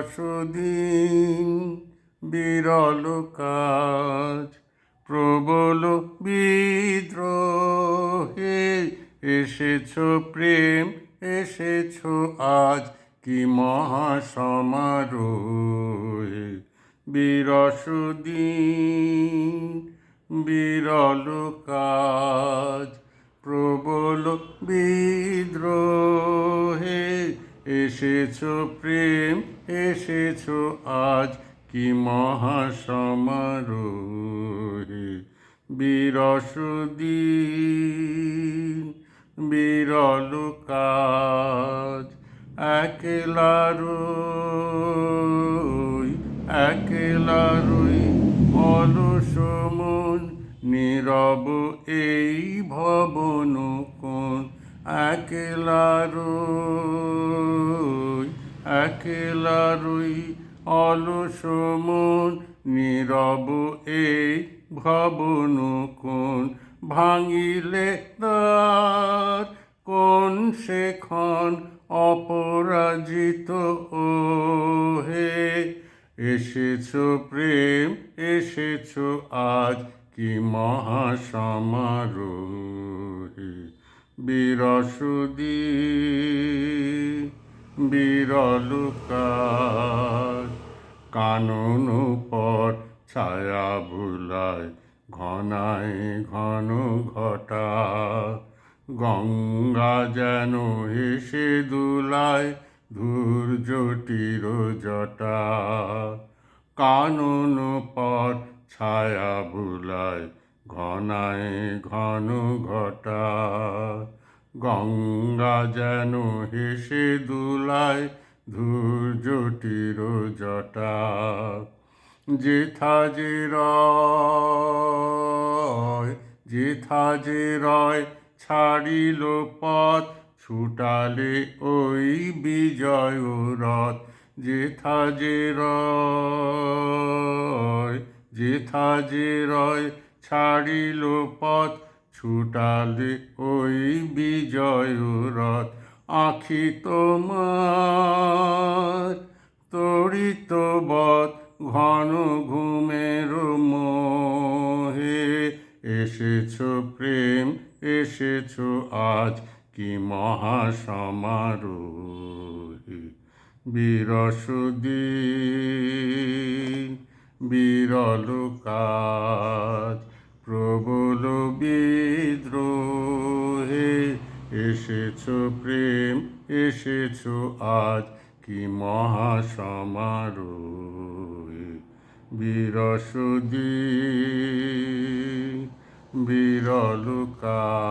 বিরসদিন বিরল কাজ, প্রবল বিদ্রোহে এসেছ প্রেম, এসেছ আজ কি মহাসমারোহে? বিরসদিন বিরল কাজ, প্রবল বিদ্রোহে এসেছ প্রেম, এসেছ আজ কি মহাসমারোহে? বিরসদিন বিরল কাজ একলারই একলারই অলস মন, নীরব এই ভবন কোন একলারই একলারই অলস মন নীরব এই ভবন কোন ভাঙিলে তার কোন সেখন অপরাজিত? ও হে এসেছ প্রেম, এসেছ আজ কি মহাসমারোহে? বিরসুদি বিরল কাজ কানন পর ছায়া ভুলায়, ঘনায় ঘন ঘটা, গঙ্গা যেন হেসে দুলায় ধূর্যটির জটা। কানন পর ছায়া বুলায় ঘনায় ঘন ঘটা, গঙ্গা যেন হেসে দুলায় ধূর্যটির জটা। যেথা যে রয়, যেথা যে রয় ছাড়িল পথ, ছুটালে ওই বিজয় রথ। যেথা যে রয়, যেথা যে রয় ছাড়িল পথ, ছুটালে ওই বিজয় রথ। আখি তোমার তড়িত বধ, ঘন ঘুমের মোহে। এসেছ প্রেম, এসেছ আজ, কি মহাসমারোহে। বিরসদিন বিরল কাজ প্রবল বিদ্রোহে এসেছ প্রেম এসেছ আজ কি মহাসমারোহে? সমারো বিরল কাজ